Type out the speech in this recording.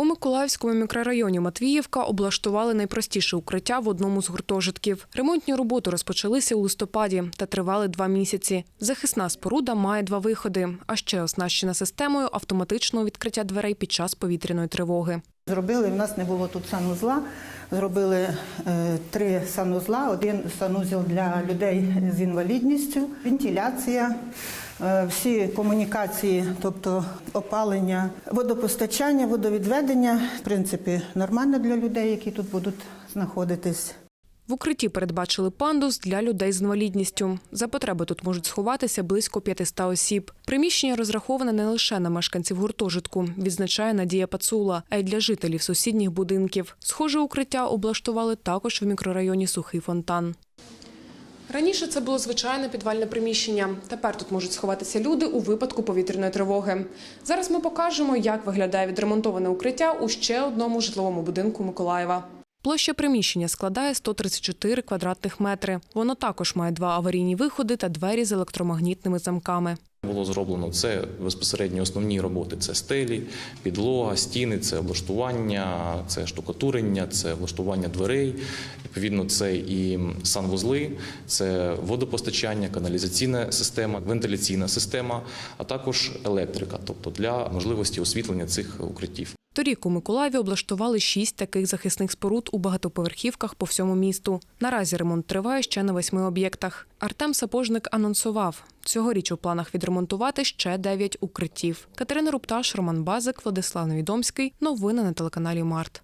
У Миколаївському мікрорайоні Матвіївка облаштували найпростіше укриття в одному з гуртожитків. Ремонтні роботи розпочалися у листопаді та тривали два місяці. Захисна споруда має два виходи, а ще оснащена системою автоматичного відкриття дверей під час повітряної тривоги. Зробили, в нас не було тут санузла. Зробили е, три санузла, один санузел для людей з інвалідністю, вентиляція, е, всі комунікації, тобто опалення, водопостачання, водовідведення. В принципі, нормально для людей, які тут будуть знаходитись. В укритті передбачили пандус для людей з інвалідністю. За потреби тут можуть сховатися близько 500 осіб. Приміщення розраховане не лише на мешканців гуртожитку, відзначає Надія Пацула, а й для жителів сусідніх будинків. Схоже укриття облаштували також в мікрорайоні Сухий фонтан. Раніше це було звичайне підвальне приміщення. Тепер тут можуть сховатися люди у випадку повітряної тривоги. Зараз ми покажемо, як виглядає відремонтоване укриття у ще одному житловому будинку Миколаєва. Площа приміщення складає 134 квадратних метри. Воно також має два аварійні виходи та двері з електромагнітними замками. Було зроблено це безпосередньо основні роботи: це стелі, підлога, стіни, це облаштування, це штукатурення, це влаштування дверей. Відповідно, це і санвузли, це водопостачання, каналізаційна система, вентиляційна система, а також електрика, тобто для можливості освітлення цих укриттів. Торік у Миколаєві облаштували шість таких захисних споруд у багатоповерхівках по всьому місту. Наразі ремонт триває ще на восьми об'єктах. Артем Сапожник анонсував, цьогоріч у планах відремонтувати ще дев'ять укриттів. Катерина Рупташ, Роман Базик, Владислав Невідомський. Новини на телеканалі Март.